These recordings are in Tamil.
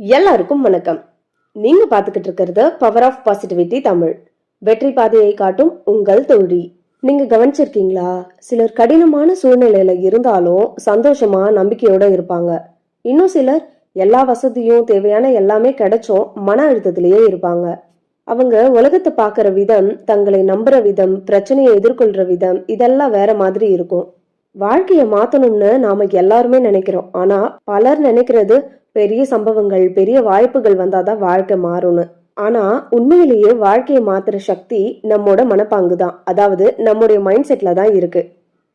எல்லாருக்கும் வணக்கம். நீங்க பாத்துக்கிட்டு இருக்கிறது பவர் ஆஃப் பாசிட்டிவிட்டி தமிழ். வெற்றி பாதையை காட்டும் உங்கள் தோழி நீங்க கவனிச்சிருக்கீங்களா? சிலர் கடினமான சூழ்நிலையில இருந்தாலும் சந்தோஷமா நம்பிக்கையோட இருப்பாங்க. இன்னும் சிலர் எல்லா வசதியும் தேவையான எல்லாமே கிடைச்சும் மன அழுத்தத்திலேயே இருப்பாங்க. அவங்க உலகத்தை பார்க்குற விதம் தங்களை நம்புற விதம் பிரச்சனையை எதிர்கொள்ற விதம் இதெல்லாம் வேற மாதிரி இருக்கும். வாழ்க்கையை மாத்தணும்னு நாம எல்லாருமே நினைக்கிறோம். ஆனா பலர் நினைக்கிறது பெரிய சம்பவங்கள் பெரிய வாய்ப்புகள் வந்தாதான் வாழ்க்கை மாறும்னு. ஆனா உண்மையிலேயே வாழ்க்கையை மாத்துற சக்தி நம்மோட மனப்பாங்கு தான் அதாவது நம்முடைய மைண்ட் செட்ல தான் இருக்கு.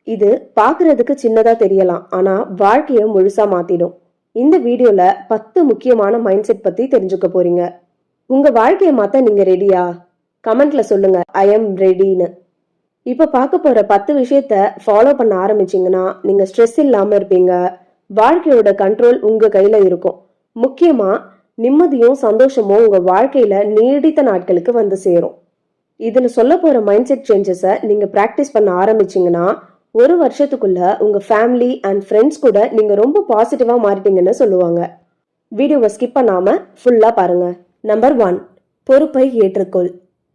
இது பாக்குறதுக்கு சின்னதா தெரியலாம். ஆனா வாழ்க்கையை முழுசா மாத்திடும். இந்த வீடியோல பத்து முக்கியமான மைண்ட் செட் பத்தி தெரிஞ்சுக்க போறீங்க. உங்க வாழ்க்கையை மாத்த நீங்க ரெடியா கமெண்ட்ல சொல்லுங்க. ஐ எம் ரெடின்னு இப்ப பார்க்க போற பத்து விஷயத்த ஃபாலோ பண்ண ஆரம்பிச்சீங்கன்னா நீங்க ஸ்ட்ரெஸ் இல்லாம இருப்பீங்க. வாழ்க்கையோட கண்ட்ரோல் உங்க கையில இருக்கும். முக்கியமா நிம்மதியும் சந்தோஷமும் உங்க வாழ்க்கையில நீடித்த நாட்களுக்கு வந்து சேரும். இதுல சொல்ல போற மைண்ட் செட் சேஞ்சஸை நீங்க பிராக்டிஸ் பண்ண ஆரம்பிச்சீங்கன்னா ஒரு வருஷத்துக்குள்ள உங்க ஃபேமிலி அண்ட் ஃப்ரெண்ட்ஸ் கூட நீங்க ரொம்ப பாசிட்டிவா மாறிட்டீங்கன்னு சொல்லுவாங்க. வீடியோவை ஸ்கிப் பண்ணாம ஃபுல்லா பாருங்க. நம்பர் ஒன் பொறுப்பை ஏற்றுக்கொள்.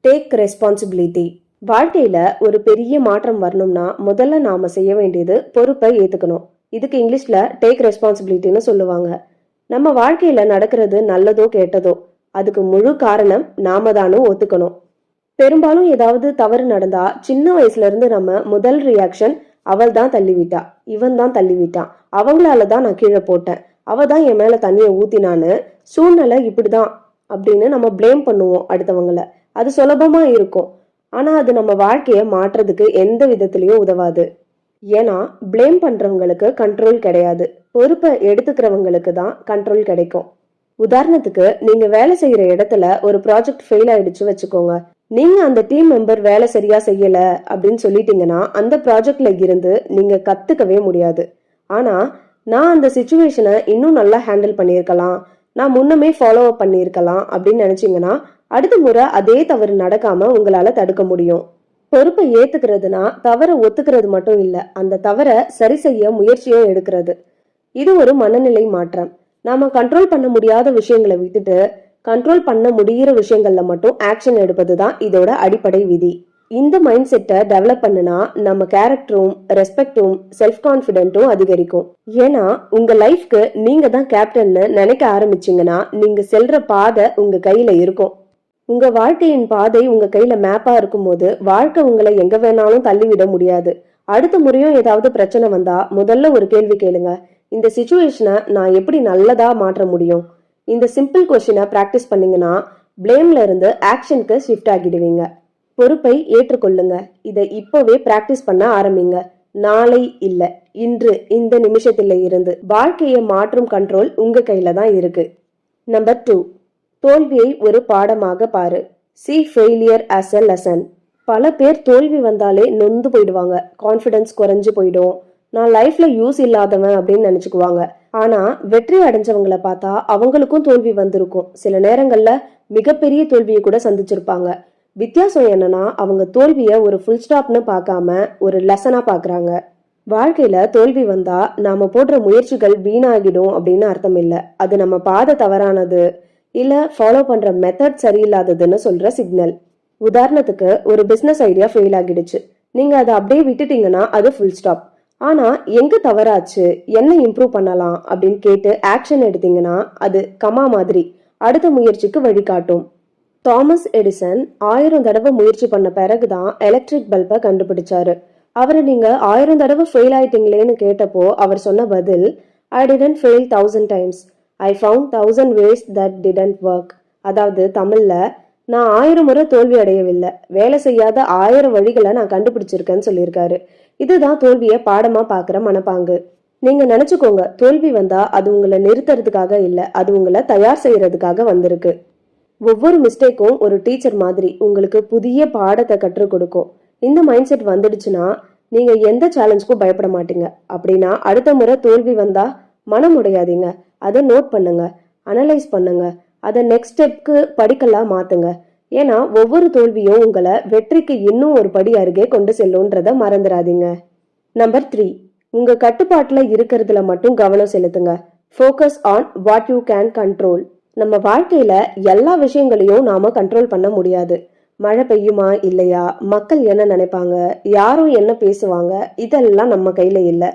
டேக் ரெஸ்பான்சிபிலிட்டி வாழ்க்கையில ஒரு பெரிய மாற்றம் வரணும்னா முதல்ல நாம செய்ய வேண்டியது பொறுப்பை ஏத்துக்கணும். இதுக்கு இங்கிலீஷ்ல டேக் ரெஸ்பான்சிபிலிட்டின்னு சொல்லுவாங்க. நம்ம வாழ்க்கையில நடக்கிறது நல்லதோ கேட்டதோ அதுக்கு முழு காரணம் நாம தானும் ஒத்துக்கணும். பெரும்பாலும் ஏதாவது தவறு நடந்தா சின்ன வயசுல இருந்து நம்ம முதல் ரியாக்ஷன் அவள் தான் தள்ளிவிட்டா இவன் தான் தள்ளிவிட்டான் அவங்களால தான் நான் கீழே போட்டேன். அவ தான் என் மேல தண்ணியை ஊத்தினான்னு சூழ்நிலை இப்படிதான் அப்படின்னு நம்ம ப்ளேம் பண்ணுவோம் அடுத்தவங்கள. அது சுலபமா இருக்கும். ஆனா அது நம்ம வாழ்க்கைய மாற்றுறதுக்கு எந்த விதத்திலயும் உதவாது. ஏன்னா ப்ளேம் பண்றவங்களுக்கு கண்ட்ரோல் கிடையாது. பொறுப்பை எடுத்துக்கிறவங்களுக்கு தான் கண்ட்ரோல் கிடைக்கும். உதாரணத்துக்கு நீங்க வேலை செய்யற இடத்துல ஒரு ப்ராஜெக்ட் ஃபெயில் ஆயிடுச்சு வச்சுக்கோங்க. நீங்க அந்த டீம் மெம்பர் வேலை சரியா செய்யல அப்படின்னு சொல்லிட்டீங்கன்னா அந்த ப்ராஜெக்ட்ல இருந்து நீங்க கத்துக்கவே முடியாது. ஆனா நான் அந்த சுச்சுவேஷனை இன்னும் நல்லா ஹேண்டில் பண்ணியிருக்கலாம். நான் முன்னமே ஃபாலோ அப் பண்ணியிருக்கலாம் அப்படின்னு நினைச்சீங்கன்னா அடுத்த முறை அதே தவறு நடக்காம உங்களால தடுக்க முடியும். பொறுப்பை ஏத்துக்கிறதுனா தவறை ஒத்துக்கிறது மட்டும் இல்ல அந்த தவறை சரி செய்ய முயற்சியும் எடுக்கிறது. இது ஒரு மனநிலை மாற்றம். நாம கண்ட்ரோல் பண்ண முடியாத விஷயங்களை விட்டுட்டு கண்ட்ரோல் பண்ண முடியிற விஷயங்கள்ல மட்டும் ஆக்ஷன் எடுப்பது தான் இதோட அடிப்படை விதி. இந்த மைண்ட் செட்டை டெவலப் பண்ணுனா நம்ம கேரக்டரும் ரெஸ்பெக்டும் செல்ஃப் கான்ஃபிடென்ட்டும் அதிகரிக்கும். ஏன்னா உங்க லைஃப்க்கு நீங்க தான் கேப்டன்னு நினைக்க ஆரம்பிச்சீங்கன்னா நீங்க செல்ற பாதை உங்க கையில இருக்கும். உங்க வாழ்க்கையின் பாதை உங்க கையில மேப்பா இருக்கும்போது வாழ்க்கை உங்களை எங்க வேணாலும் தள்ளிவிட முடியாது. அடுத்த முறையும் ஏதாவது பிரச்சனை வந்தா முதல்ல ஒரு கேள்வி கேளுங்க. இந்த சுச்சுவேஷனை நான் எப்படி நல்லதாக மாற்ற முடியும்? இந்த சிம்பிள் கொஷினை ப்ராக்டிஸ் பண்ணிங்கன்னா பிளேம்ல இருந்து ஆக்ஷனுக்கு ஷிஃப்ட் ஆகிடுவீங்க. பொறுப்பை ஏற்றுக்கொள்ளுங்க. இதை இப்போவே ப்ராக்டிஸ் பண்ண ஆரம்பிங்க. நாளை இல்ல இன்று இந்த நிமிஷத்துல இருந்து. வாழ்க்கையை மாற்றும் கண்ட்ரோல் உங்க கையில தான் இருக்கு. நம்பர் டூ தோல்வியை ஒரு பாடமாக பாரு. See failure as a lesson பல பேர் தோல்வி வந்தாலே நொந்து போயிடுவாங்க. கான்ஃபிடன்ஸ் குறைஞ்சு போயிடும். நான் லைஃப்ல யூஸ் இல்லாதவன் அப்படின்னு நினைச்சுக்குவாங்க. ஆனா வெற்றி அடைஞ்சவங்களை பார்த்தா அவங்களுக்கும் தோல்வி வந்திருக்கும். சில நேரங்கள்ல மிகப்பெரிய தோல்வியை கூட சந்திச்சிருப்பாங்க. வித்தியாசம் என்னன்னா அவங்க தோல்விய ஒரு ஃபுல் ஸ்டாப்னு பார்க்காம ஒரு லெசனா பாக்குறாங்க வாழ்க்கையில தோல்வி வந்தா நாம போடுற முயற்சிகள் வீணாகிடும் அப்படின்னு அர்த்தம் இல்ல. அது நம்ம பாதை தவறானது இல்ல ஃபாலோ பண்ற மெத்தட் சரியில்லாததுன்னு சொல்ற சிக்னல் உதாரணத்துக்கு ஒரு பிசினஸ் ஐடியா ஃபெயில் ஆகிடுச்சு. நீங்க அதை அப்படியே விட்டுட்டீங்கன்னா அது ஃபுல் ஸ்டாப் ஆனா எங்க தவறாச்சு? என்ன இம்ப்ரூவ் பண்ணலாம்? அப்படின்னு கேட்டு ஆக்ஷன் எடுத்தீங்கன்னா அது கமா மாதிரி அடுத்த முயற்சிக்கு வழிகாட்டும். தாமஸ் எடிசன் ஆயிரம் தடவை முயற்சி பண்ண பிறகுதான் எலக்ட்ரிக் பல்பை கண்டுபிடிச்சாரு. அவரை நீங்க ஆயிரம் தடவை ஃபெயில் ஆயிட்டீங்களேன்னு கேட்டப்போ அவர் சொன்ன பதில் I didn't fail thousand times I found thousand ways that didn't work அதாவது தமிழ்ல நான் ஆயிரம் முறை தோல்வி அடையவில்லை. வேலை செய்யாத ஆயிரம் வழிகளை நான் கண்டுபிடிச்சிருக்கேன்னு சொல்லியிருக்காரு. இதுதான் தோல்வியை பாடமா பார்க்குற மனப்பாங்கு. நீங்க நினைச்சுக்கோங்க தோல்வி வந்தா அது உங்களை நிறுத்துறதுக்காக இல்ல அது உங்களை தயார் செய்யறதுக்காக வந்திருக்கு. ஒவ்வொரு மிஸ்டேக்கும் ஒரு டீச்சர் மாதிரி உங்களுக்கு புதிய பாடத்தை கற்றுக் கொடுக்கும். இந்த மைண்ட் செட் வந்துடுச்சுன்னா நீங்க எந்த சேலஞ்சுக்கும் பயப்பட மாட்டீங்க. அப்படின்னா அடுத்த முறை தோல்வி வந்தா மனம் உடையாதீங்க. அதை நோட் பண்ணுங்க அனலைஸ் பண்ணுங்க. அதை நெக்ஸ்ட் ஸ்டெப்க்கு படிக்கலாம் மாத்துங்க. ஏன்னா ஒவ்வொரு தோல்வியும் உங்களை வெற்றிக்கு இன்னும் ஒரு படி அருகே கொண்டு செல்லும்ன்றத மறந்துடாதீங்க. நம்பர் த்ரீ உங்க கட்டுப்பாட்டுல இருக்கிறதுல மட்டும் கவனம் செலுத்துங்க. Focus on what you can control நம்ம வாழ்க்கையில எல்லா விஷயங்களையும் நாம கண்ட்ரோல் பண்ண முடியாது. மழை பெய்யுமா இல்லையா? மக்கள் என்ன நினைப்பாங்க? யாரும் என்ன பேசுவாங்க? இதெல்லாம் நம்ம கையில இல்லை.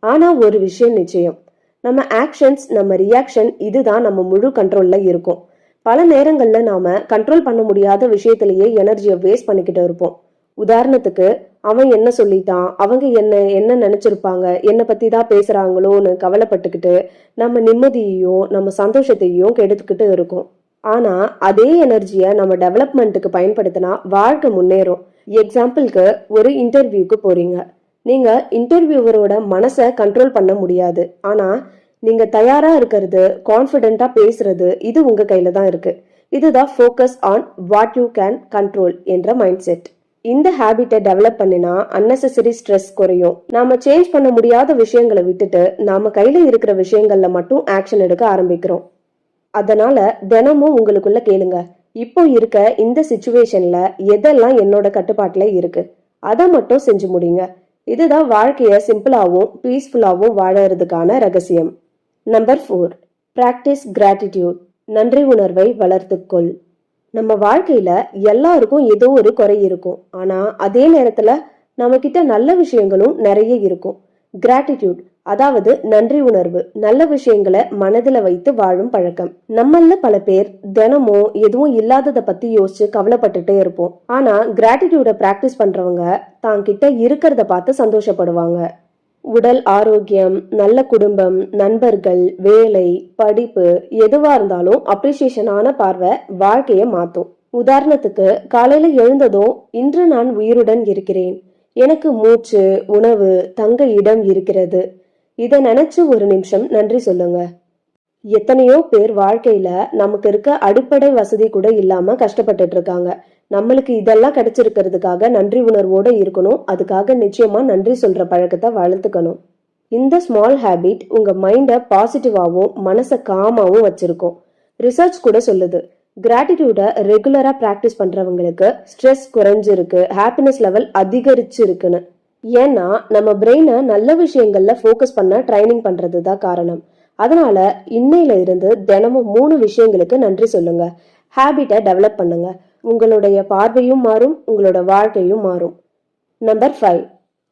ஆனா ஒரு விஷயம் நிச்சயம். நம்ம ஆக்ஷன்ஸ் நம்ம ரியாக்ஷன் இதுதான் நம்ம முழு கண்ட்ரோல்ல இருக்கும். பல நேரங்களில் நாம கண்ட்ரோல் பண்ண முடியாத விஷயத்திலேயே எனர்ஜியை வேஸ்ட் பண்ணிக்கிட்டு இருப்போம். உதாரணத்துக்கு அவன் என்ன சொல்லிட்டான்? அவங்க என்ன என்ன நினைச்சிருப்பாங்க? என்னை பற்றி தான் பேசுகிறாங்களோன்னு கவலைப்பட்டுக்கிட்டு நம்ம நிம்மதியையும் நம்ம சந்தோஷத்தையும் கெடுத்துக்கிட்டு இருக்கோம். ஆனால் அதே எனர்ஜியை நம்ம டெவலப்மெண்ட்டுக்கு பயன்படுத்தினா வாழ்க்கை முன்னேறும். எக்ஸாம்பிளுக்கு ஒரு இன்டர்வியூக்கு போகிறீங்க நீங்கள் இன்டர்வியூவரோட மனசை கண்ட்ரோல் பண்ண முடியாது. ஆனால் நீங்க தயாரா இருக்கிறது கான்ஃபிடென்ட்டா பேசுறது இது உங்க கையில தான் இருக்கு. இதுதான் focus on what you can control என்ற மைண்ட் செட் இந்த ஹேபிட்டை டெவலப் பண்ணினா அன்னெசரி ஸ்ட்ரெஸ் குறையும். நாம சேஞ்ச் பண்ண முடியாத விஷயங்களை விட்டுட்டு நாம கையில இருக்கிற விஷயங்கள்ல மட்டும் ஆக்ஷன் எடுக்க ஆரம்பிக்கிறோம். அதனால தினமும் உங்களுக்குள்ள கேளுங்க. இப்போ இருக்க இந்த சுச்சுவேஷன்ல எதெல்லாம் என்னோட கட்டுப்பாட்டுல இருக்கு? அதை மட்டும் செஞ்சு முடியுங்க இதுதான் வாழ்க்கைய சிம்பிளாவும் பீஸ்ஃபுல்லாவும் வாழறதுக்கான ரகசியம். நம்பர் ஃபோர் ப்ராக்டிஸ் கிராட்டிடியூட் நன்றி உணர்வை வளர்த்துக்கொள் நம்ம வாழ்க்கையில எல்லாருக்கும் ஏதோ ஒரு குறை இருக்கும். ஆனா அதே நேரத்துல நம்ம கிட்ட நல்ல விஷயங்களும் நிறைய இருக்கும். கிராட்டிடியூட் அதாவது நன்றி உணர்வு. நல்ல விஷயங்களை மனதில் வைத்து வாழும் பழக்கம். நம்மள பல பேர் தினமும் எதுவும் இல்லாததை பத்தி யோசிச்சு கவலைப்பட்டுட்டே இருப்போம். ஆனா கிராட்டிடியூட பிராக்டிஸ் பண்றவங்க தான் கிட்ட இருக்கிறத பார்த்து சந்தோஷப்படுவாங்க. உடல் ஆரோக்கியம் நல்ல குடும்பம் நண்பர்கள் வேலை படிப்பு எதுவா இருந்தாலும் அப்ரிசியேஷனான பார்வை வாழ்க்கையை மாத்தும். உதாரணத்துக்கு காலையில எழுந்ததும் இன்று நான் உயிருடன் இருக்கிறேன். எனக்கு மூச்சு உணவு தங்க இடம் இருக்கிறது. இதை நினைச்சு ஒரு நிமிஷம் நன்றி சொல்லுங்க. எத்தனையோ பேர் வாழ்க்கையில நமக்கு இருக்க அடிப்படை வசதி கூட இல்லாம கஷ்டப்பட்டுட்டு இருக்காங்க. நம்மளுக்கு இதெல்லாம் கிடைச்சிருக்கிறதுக்காக நன்றி உணர்வோடு இருக்கணும். அதுக்காக நிச்சயமாக நன்றி சொல்கிற பழக்கத்தை வளர்த்துக்கணும். இந்த ஸ்மால் ஹேபிட் உங்கள் மைண்டை பாசிட்டிவாகவும் மனசை காமாகவும் வச்சுருக்கோம். ரிசர்ச் கூட சொல்லுது. கிராட்டிடியூட ரெகுலராக ப்ராக்டிஸ் பண்ணுறவங்களுக்கு ஸ்ட்ரெஸ் குறைஞ்சிருக்கு ஹாப்பினஸ் லெவல் அதிகரிச்சு இருக்குன்னு ஏன்னா நம்ம பிரெயினை நல்ல விஷயங்களில் ஃபோக்கஸ் பண்ண ட்ரைனிங் பண்ணுறது தான் காரணம். அதனால இன்னையில இருந்து தினமும் மூணு விஷயங்களுக்கு நன்றி சொல்லுங்க. ஹேபிட்டை டெவலப் பண்ணுங்க. உங்களுடைய பார்வையும் மாறும் உங்களோட வாழ்க்கையும் மாறும். Number five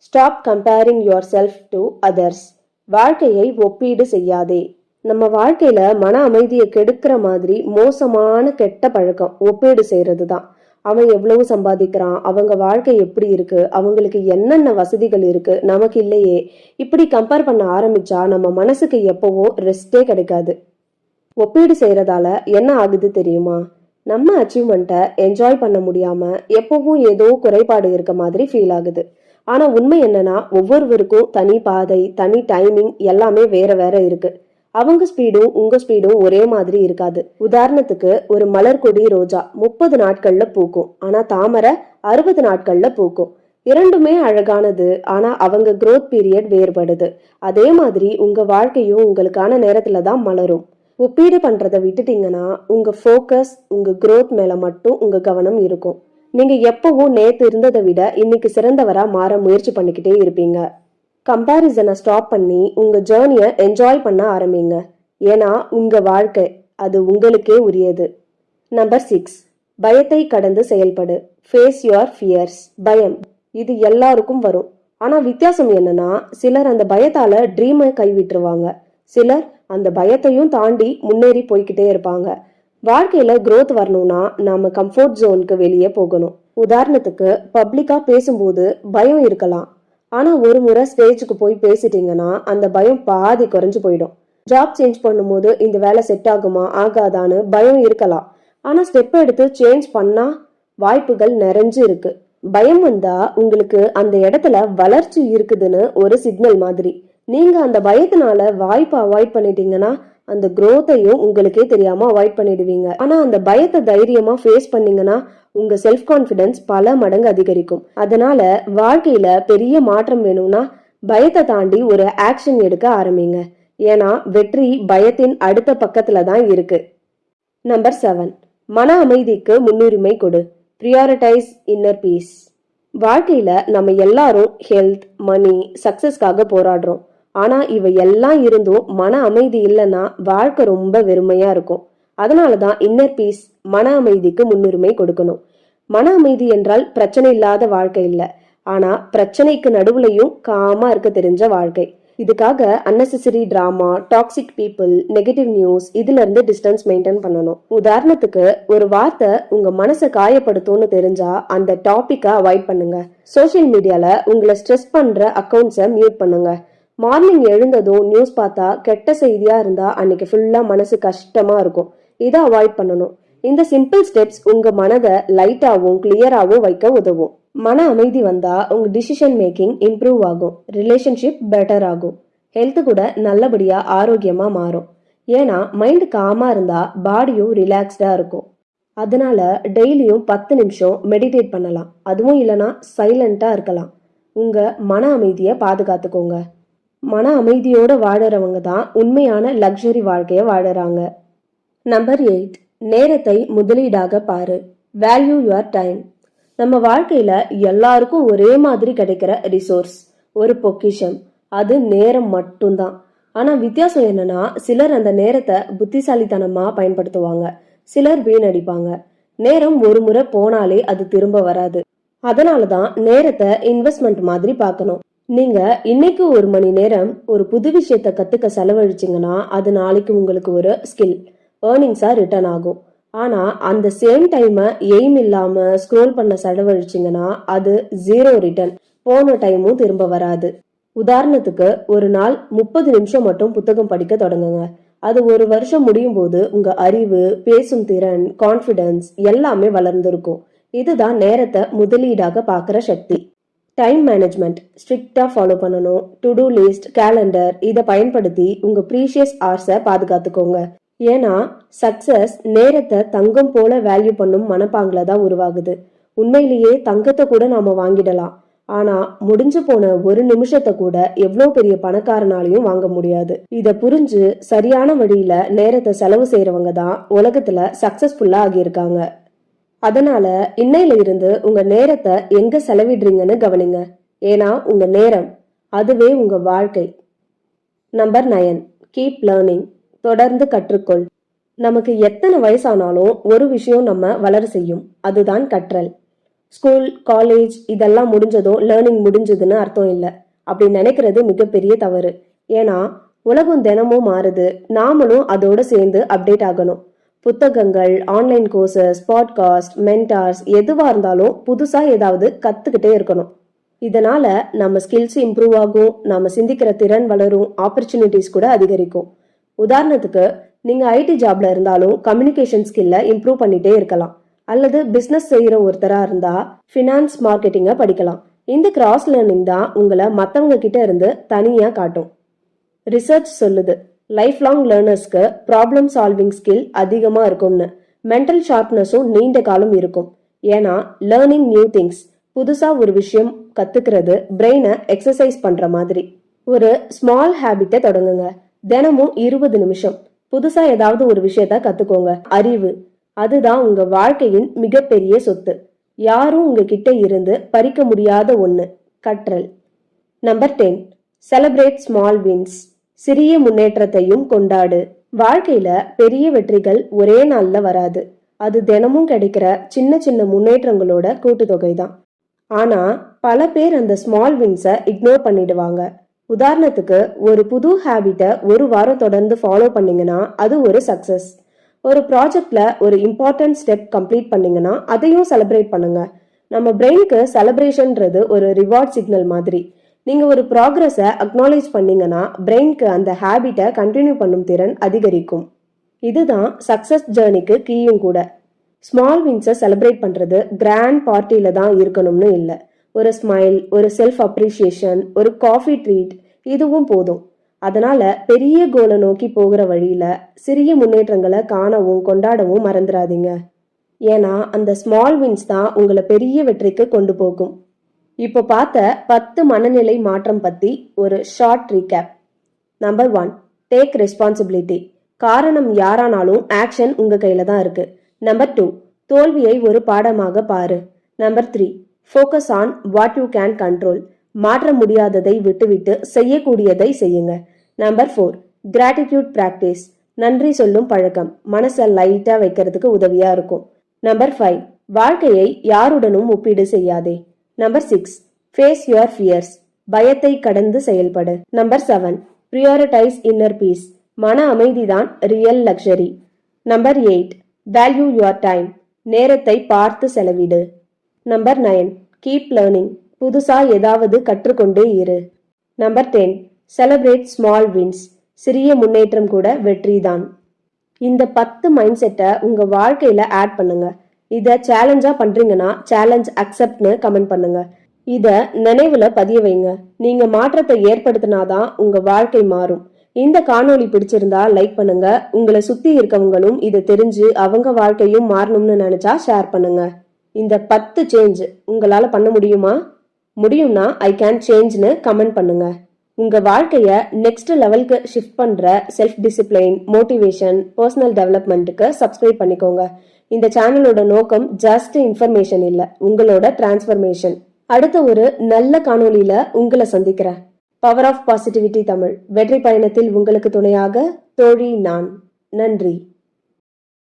stop comparing yourself to others வாழ்க்கையை ஒப்பீடு செய்யாதே. நம்ம வாழ்க்கையில மன அமைதியை கெடுக்கிற மாதிரி மோசமான கெட்ட பழக்கம் ஒப்பீடு செய்யறது தான் அவன் எவ்வளவு சம்பாதிக்கிறான் அவங்க வாழ்க்கை எப்படி இருக்கு அவங்களுக்கு என்னென்ன வசதிகள் இருக்கு நமக்கு இல்லையே. இப்படி கம்பேர் பண்ண ஆரம்பிச்சா நம்ம மனசுக்கு எப்பவும் ரெஸ்டே கிடைக்காது. ஒப்பீடு செய்யறதால என்ன ஆகுது தெரியுமா? நம்ம அச்சீவ்மெண்ட்டை என்ஜாய் பண்ண முடியாம எப்பவும் ஏதோ குறைபாடு இருக்க மாதிரி ஃபீல் ஆகுது. ஆனா உண்மை என்னன்னா ஒவ்வொருவருக்கும் தனி பாதை தனி டைமிங் எல்லாமே வேற வேற இருக்கு. அவங்க ஸ்பீடும் உங்க ஸ்பீடும் ஒரே மாதிரி இருக்காது. உதாரணத்துக்கு ஒரு மலர் கொடி ரோஜா முப்பது நாட்கள்ல பூக்கும். ஆனா தாமரை அறுபது நாட்கள்ல பூக்கும். இரண்டுமே அழகானது ஆனா அவங்க க்ரோத் பீரியட் வேறுபடுது. அதே மாதிரி உங்க வாழ்க்கையும் உங்களுக்கான நேரத்துல தான் மலரும். ஒப்பீடு பண்ணுறத விட்டுட்டீங்கன்னா உங்கள் ஃபோக்கஸ் உங்கள் க்ரோத் மேலே மட்டும் உங்கள் கவனம் இருக்கும். நீங்கள் எப்பவும் நேற்று இருந்ததை விட இன்னைக்கு சிறந்தவராக மாற முயற்சி பண்ணிக்கிட்டே இருப்பீங்க. கம்பேரிசனை ஸ்டாப் பண்ணி உங்கள் ஜேர்னியை என்ஜாய் பண்ண ஆரம்பிங்க. ஏன்னா உங்கள் வாழ்க்கை அது உங்களுக்கே உரியது. நம்பர் சிக்ஸ் பயத்தை கடந்து செயல்படு. ஃபேஸ் யுவர் ஃபியர்ஸ் பயம் இது எல்லாருக்கும் வரும். ஆனால் வித்தியாசம் என்னன்னா சிலர் அந்த பயத்தால் ட்ரீமை கைவிட்டுருவாங்க. சிலர் அந்த பயத்தையும் தாண்டி முன்னேறி போய்கிட்டே இருப்பாங்க. வாழ்க்கையில குரோத் வரணும்னா நாம கம்ஃபர்ட் ஜோனுக்கு வெளியே போகணும். உதாரணத்துக்கு பப்ளிக்கா பேசும்போது பயம் இருக்கலாம். ஆனா ஒரு முறை ஸ்டேஜுக்கு போய் பேசிட்டீங்கன்னா அந்த பயம் பாதி குறைஞ்சு போயிடும். ஜாப் சேஞ்ச் பண்ணும்போது இந்த வேலை செட் ஆகுமா ஆகாதான்னு பயம் இருக்கலாம். ஆனா ஸ்டெப் எடுத்து சேஞ்ச் பண்ணா வாய்ப்புகள் நிறைஞ்சு இருக்கு. பயம் வந்தா உங்களுக்கு அந்த இடத்துல வளர்ச்சி இருக்குதுன்னு ஒரு சிக்னல் மாதிரி. நீங்க அந்த பயத்தினால வாய்ப்பை அவாய்ட் பண்ணிட்டீங்கன்னா அந்த குரோத்தையும் உங்களுக்கே தெரியாம அவாய்ட் பண்ணிடுவீங்க. ஆனா அந்த பயத்தை தைரியமா ஃபேஸ் பண்ணீங்கன்னா உங்க செல்ஃப் கான்ஃபிடென்ஸ் பல மடங்கு அதிகரிக்கும். அதனால வாழ்க்கையில பெரிய மாற்றம் வேணும்னா பயத்தை தாண்டி ஒரு ஆக்ஷன் எடுக்க ஆரம்பிங்க. ஏன்னா வெற்றி பயத்தின் அடுத்த பக்கத்துல தான் இருக்கு. நம்பர் செவன் மன அமைதிக்கு முன்னுரிமை கொடு. ப்ரியாரிட்டைஸ் இன்னர் பீஸ் வாழ்க்கையில நம்ம எல்லாரும் ஹெல்த் மணி சக்சஸ்க்காக போராடுறோம். ஆனா இவை எல்லாம் இருந்தும் மன அமைதி இல்லைன்னா வாழ்க்கை ரொம்ப வெறுமையா இருக்கும். அதனால தான் இன்னர் பீஸ் மன அமைதிக்கு முன்னுரிமை கொடுக்கணும். மன அமைதி என்றால் பிரச்சனை இல்லாத வாழ்க்கை இல்லை. ஆனா பிரச்சனைக்கு நடுவுலையும் காமா இருக்க தெரிஞ்ச வாழ்க்கை. இதுக்காக unnecessary drama toxic people negative news இதுல இருந்து டிஸ்டன்ஸ் மெயின்டைன் பண்ணணும். உதாரணத்துக்கு ஒரு வார்த்தை உங்க மனசை காயப்படுத்தும்னு தெரிஞ்சா அந்த டாபிக்கை அவாய்ட் பண்ணுங்க. சோஷியல் மீடியால உங்களை ஸ்ட்ரெஸ் பண்ற அக்கவுண்ட்ஸை மியூட் பண்ணுங்க. மார்னிங் எழுந்ததும் நியூஸ் பார்த்தா கெட்ட செய்தியா இருந்தா அன்னைக்கு ஃபுல்லா மனசு கஷ்டமா இருக்கும். இதை அவாய்ட் பண்ணணும். இந்த சிம்பிள் ஸ்டெப்ஸ் உங்க மனதை லைட்டாவும் கிளியராகவும் வைக்க உதவும். மன அமைதி வந்தா உங்க டிசிஷன் மேக்கிங் இம்ப்ரூவ் ஆகும். ரிலேஷன்ஷிப் பெட்டர் ஆகும். ஹெல்த் கூட நல்லபடியா ஆரோக்கியமா மாறும். ஏன்னா மைண்ட் காமா இருந்தா பாடியும் ரிலாக்ஸ்டா இருக்கும். அதனால டெய்லியும் பத்து நிமிஷம் மெடிடேட் பண்ணலாம். அதுவும் இல்லைன்னா சைலண்டா இருக்கலாம். உங்க மன அமைதியை பாதுகாத்துக்கோங்க. மன அமைதியோடு வாழறவங்க தான் உண்மையான லக்ஸரி வாழ்க்கையை வாழறாங்க. நம்பர் எயிட் நேரத்தை முதலீடாக பாரு. வேல்யூ யுவர் டைம் நம்ம வாழ்க்கையில எல்லாருக்கும் ஒரே மாதிரி கிடைக்கிற ரிசோர்ஸ் ஒரு பொக்கிஷம். அது நேரம் மட்டும்தான். ஆனா வித்தியாசம் என்னன்னா சிலர் அந்த நேரத்தை புத்திசாலித்தனமா பயன்படுத்துவாங்க. சிலர் வீணடிப்பாங்க. நேரம் ஒரு முறை போனாலே அது திரும்ப வராது. அதனால தான் நேரத்தை இன்வெஸ்ட்மெண்ட் மாதிரி பார்க்கணும். நீங்க இன்னைக்கு ஒரு மணி நேரம் ஒரு புது விஷயத்த கத்துக்க செலவழிச்சிங்கன்னா அது நாளைக்கு உங்களுக்கு ஒரு ஸ்கில் ஏர்னிங்ஸா ரிட்டர்ன் ஆகும். ஆனா அந்த சேம் டைமை எய்ம் இல்லாம ஸ்க்ரோல் பண்ண செலவழிச்சிங்கன்னா அது ஜீரோ ரிட்டர்ன் போன டைமும் திரும்ப வராது. உதாரணத்துக்கு ஒரு நாள் முப்பது நிமிஷம் மட்டும் புத்தகம் படிக்க தொடங்குங்க. அது ஒரு வருஷம் முடியும் போது உங்க அறிவு பேசும் திறன் கான்ஃபிடன்ஸ் எல்லாமே வளர்ந்திருக்கும். இதுதான் நேரத்தை முதலீடாக பார்க்குற சக்தி. டைம் மேனேஜ்மெண்ட் ஸ்ட்ரிக்டாக ஃபாலோ பண்ணணும். டு டூ லிஸ்ட் கேலண்டர் இதை பயன்படுத்தி உங்கள் ப்ரீஷியஸ் ஆர்ஸை பாதுகாத்துக்கோங்க. ஏன்னா சக்ஸஸ் நேரத்தை தங்கம் போல வேல்யூ பண்ணும் மனப்பாங்கில தான் உருவாகுது. உண்மையிலேயே தங்கத்தை கூட நாம வாங்கிடலாம். ஆனா முடிஞ்சு போன ஒரு நிமிஷத்தை கூட எவ்வளோ பெரிய பணக்காரனாலையும் வாங்க முடியாது. இதை புரிஞ்சு சரியான வழியில நேரத்தை செலவு செய்யறவங்க தான் உலகத்துல சக்சஸ்ஃபுல்லா ஆகியிருக்காங்க. அதனால இன்னையில இருந்து உங்க நேரத்தை எங்க செலவிடுறீங்கன்னு கவனிங்க. ஏன்னா உங்க நேரம் அதுவே உங்க வாழ்க்கை. நம்பர் நயன் கீப் லேர்னிங் தொடர்ந்து கற்றுக்கொள். நமக்கு எத்தனை வயசானாலும் ஒரு விஷயம் நம்ம வளர செய்யும். அதுதான் கற்றல். ஸ்கூல் காலேஜ் இதெல்லாம் முடிஞ்சதும் லேர்னிங் முடிஞ்சதுன்னு அர்த்தம் இல்லை. அப்படி நினைக்கிறது மிகப்பெரிய தவறு. ஏன்னா உலகம் தினமும் மாறுது. நாமளும் அதோட சேர்ந்து அப்டேட் ஆகணும். புத்தகங்கள் ஆன்லைன் கோர்சஸ் பாட்காஸ்ட் மென்டார்ஸ் எதுவாக இருந்தாலும் புதுசாக ஏதாவது கற்றுக்கிட்டே இருக்கணும். இதனால் நம்ம ஸ்கில்ஸ் இம்ப்ரூவ் ஆகும் நம்ம சிந்திக்கிற திறன் வளரும் ஆப்பர்ச்சுனிட்டிஸ் கூட அதிகரிக்கும். உதாரணத்துக்கு நீங்கள் ஐடி ஜாப்ல இருந்தாலும் கம்யூனிகேஷன் ஸ்கில்ல இம்ப்ரூவ் பண்ணிகிட்டே இருக்கலாம். அல்லது பிஸ்னஸ் செய்கிற ஒருத்தராக இருந்தால் ஃபினான்ஸ் மார்க்கெட்டிங்கை படிக்கலாம். இந்த கிராஸ் லேர்னிங் தான் உங்களை மற்றவங்க கிட்ட இருந்து தனியாக காட்டும். ரிசர்ச் சொல்லுது. லைஃப் லாங் லேர்னர்ஸ்க்கு ப்ராப்ளம் சால்விங் ஸ்கில் அதிகமாக இருக்கும்னு. மென்டல் ஷார்ப்னஸும் நீண்ட காலம் இருக்கும். ஏன்னா லேர்னிங் நியூ திங்ஸ் புதுசாக ஒரு விஷயம் கற்றுக்கிறது பிரெயினை எக்ஸசைஸ் பண்ணுற மாதிரி. ஒரு ஸ்மால் ஹேபிட்டை தொடங்குங்க. தினமும் இருபது நிமிஷம். புதுசாக ஏதாவது ஒரு விஷயத்த கற்றுக்கோங்க அறிவு. அதுதான் உங்கள் வாழ்க்கையின் மிகப்பெரிய சொத்து. யாரும் உங்ககிட்ட இருந்து பறிக்க முடியாத ஒன்று கற்றல். Number ten celebrate small wins சிறிய முன்னேற்றத்தையும் கொண்டாடு. வாழ்க்கையில பெரிய வெற்றிகள் ஒரே நாள்ல வராது. அது தினமும் கிடைக்கிற சின்ன சின்ன முன்னேற்றங்களோட கூட்டுத்தொகை தான் ஆனா பல பேர் அந்த ஸ்மால் வின்ஸை இக்னோர் பண்ணிடுவாங்க. உதாரணத்துக்கு ஒரு புது ஹேபிட்டை ஒரு வாரம் தொடர்ந்து ஃபாலோ பண்ணீங்கன்னா அது ஒரு சக்சஸ் ஒரு ப்ராஜெக்ட்ல ஒரு இம்பார்ட்டன்ட் ஸ்டெப் கம்ப்ளீட் பண்ணீங்கன்னா அதையும் செலிப்ரேட் பண்ணுங்க. நம்ம பிரெயினுக்கு செலிப்ரேஷன்ன்றது ஒரு ரிவார்ட் சிக்னல் மாதிரி. நீங்கள் ஒரு ப்ராக்ரஸை அக்னாலேஜ் பண்ணீங்கன்னா பிரெயின்க்கு அந்த ஹேபிட்டை கண்டினியூ பண்ணும் திறன் அதிகரிக்கும். இதுதான் சக்ஸஸ் ஜேர்னிக்கு கீயும் கூட. ஸ்மால் வின்ஸை செலிப்ரேட் பண்ணுறது கிராண்ட் பார்ட்டியில் தான் இருக்கணும்னு இல்லை. ஒரு ஸ்மைல் ஒரு செல்ஃப் அப்ரிஷியேஷன் ஒரு காஃபி ட்ரீட் இதுவும் போதும். அதனால பெரிய கோலை நோக்கி போகிற வழியில சிறிய முன்னேற்றங்களை காணவும் கொண்டாடவும் மறந்துடாதீங்க ஏன்னா அந்த ஸ்மால் வின்ஸ் தான் உங்களை பெரிய வெற்றிக்கு கொண்டு போகும். இப்போ பார்த்த பத்து மனநிலை மாற்றம் பத்தி ஒரு short recap number one take responsibility காரணம் யாரானாலும் ஆக்ஷன் உங்க கையில தான் இருக்கு. நம்பர் டூ தோல்வியை ஒரு பாடமாக பாரு. Number three focus on what you can control மாற்ற முடியாததை விட்டுவிட்டு செய்யக்கூடியதை செய்யுங்க. நம்பர் ஃபோர் கிராட்டிடியூட் பிராக்டிஸ் நன்றி சொல்லும் பழக்கம். மனசை லைட்டா வைக்கிறதுக்கு உதவியா இருக்கும். நம்பர் ஃபைவ் வாழ்க்கையை யாருடனும் ஒப்பீடு செய்யாதே. Number six face your fears பயத்தை கடந்து செயல்படு. Number seven prioritise inner peace மன அமைதிதான் real luxury number eight value your time நேரத்தை பார்த்து செலவிடு. நம்பர் நைன் கீப் லேர்னிங் புதுசா ஏதாவது கற்றுக்கொண்டே இரு. Number ten celebrate small wins சிறிய முன்னேற்றம் கூட வெற்றிதான். இந்த பத்து மைண்ட் செட்டை உங்க வாழ்க்கையில ஆட் பண்ணுங்க. இதை சேலஞ்சா பண்றீங்கன்னா சேலஞ்ச் அக்செப்ட்னு கமெண்ட் பண்ணுங்க. இத நினைவுல பதிய வைங்க. நீங்க மாற்றத்தை ஏற்படுத்தினாதான் உங்க வாழ்க்கை மாறும். இந்த காணொளி பிடிச்சிருந்தா லைக் பண்ணுங்க. உங்களை சுத்தி இருக்கவங்களும் இதை தெரிஞ்சு அவங்க வாழ்க்கையும் மாறணும்னு நினைச்சா ஷேர் பண்ணுங்க. இந்த பத்து சேஞ்ச் உங்களால பண்ண முடியுமா? முடியும்னா ஐ கேன் சேஞ்ச்னு கமெண்ட் பண்ணுங்க. உங்க வாழ்க்கைய நெக்ஸ்ட் லெவலுக்கு ஷிஃப்ட் பண்ற செல்ஃப் டிசிப்ளின் மோட்டிவேஷன் பர்சனல் டெவலப்மெண்ட்டுக்கு சப்ஸ்கிரைப் பண்ணிக்கோங்க. இந்த சேனலோட நோக்கம் ஜஸ்ட் இன்ஃபர்மேஷன் இல்ல உங்களோட டிரான்ஸ்ஃபர்மேஷன் அடுத்த ஒரு நல்ல காணொளியில உங்களை சந்திக்கிறேன். Power of positivity Tamil. வெற்றி பயணத்தில் உங்களுக்கு துணையாக தோழி நான். நன்றி.